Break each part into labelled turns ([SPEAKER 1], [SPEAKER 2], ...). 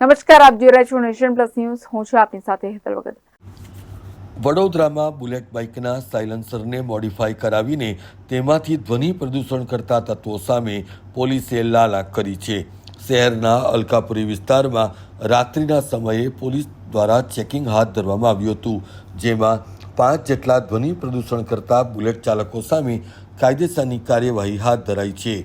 [SPEAKER 1] નમસ્કાર, આપ જોઈ રહ્યા છો નેશન પ્લસ ન્યૂઝ. હું છું આપની સાથે હેતલ વગર.
[SPEAKER 2] વડોદરામાં બુલેટ બાઇકના સાયલન્સરને મોડિફાઈ કરાવીને તેમાંથી ધ્વનિ પ્રદૂષણ કરતા તત્વો સામે પોલીસે લાલાક કરી છે. શહેરના અલકાપુરી વિસ્તારમાં રાત્રિના સમયે પોલીસ દ્વારા ચેકિંગ હાથ ધરવામાં આવ્યું હતું, જેમાં પાંચ જેટલા ધ્વનિ પ્રદૂષણ કરતા બુલેટ ચાલકો સામે કાયદેસરની કાર્યવાહી હાથ ધરાઈ છે.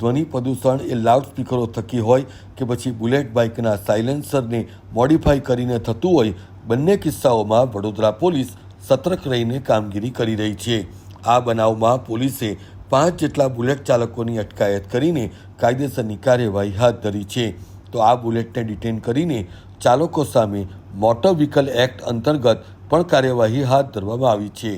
[SPEAKER 2] ધ્વનિ પ્રદૂષણ એ લાઉડ સ્પીકરો થકી હોય કે પછી બુલેટ બાઇકના સાયલેન્સરને મોડિફાઈ કરીને થતું હોય, બંને કિસ્સાઓમાં વડોદરા પોલીસ સતર્ક રહીને કામગીરી કરી રહી છે. આ બનાવમાં પોલીસે પાંચ જેટલા બુલેટ ચાલકોની અટકાયત કરીને કાયદેસરની કાર્યવાહી હાથ ધરી છે. તો આ બુલેટને ડિટેન કરીને ચાલકો સામે મોટર વ્હીકલ એક્ટ અંતર્ગત પણ કાર્યવાહી હાથ ધરવામાં આવી છે.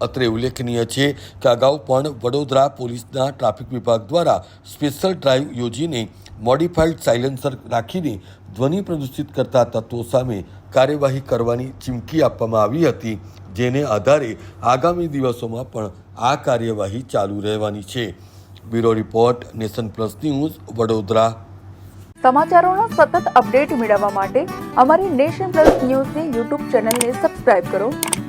[SPEAKER 2] અત્રે ઉલ્લેખનીય છે કે અગાઉ પણ વડોદરા પોલીસના ટ્રાફિક વિભાગ દ્વારા સ્પેશિયલ ડ્રાઈવ યોજીને મોડિફાઈડ સાયલેન્સર રાખીને ધ્વનિ પ્રદૂષિત કરતા તત્વો સામે કાર્યવાહી કરવાની ચીમકી આપવામાં આવી હતી, જેને આધારે આગામી દિવસોમાં પણ આ કાર્યવાહી ચાલુ રહેવાની છે. Bureau report, nation plus news, Vadodara.
[SPEAKER 1] સમાચારોના સતત અપડેટ મેળવવા માટે અમારી નેશન પ્લસ ન્યૂઝની યુટ્યુબ ચેનલને સબસ્ક્રાઇબ કરો.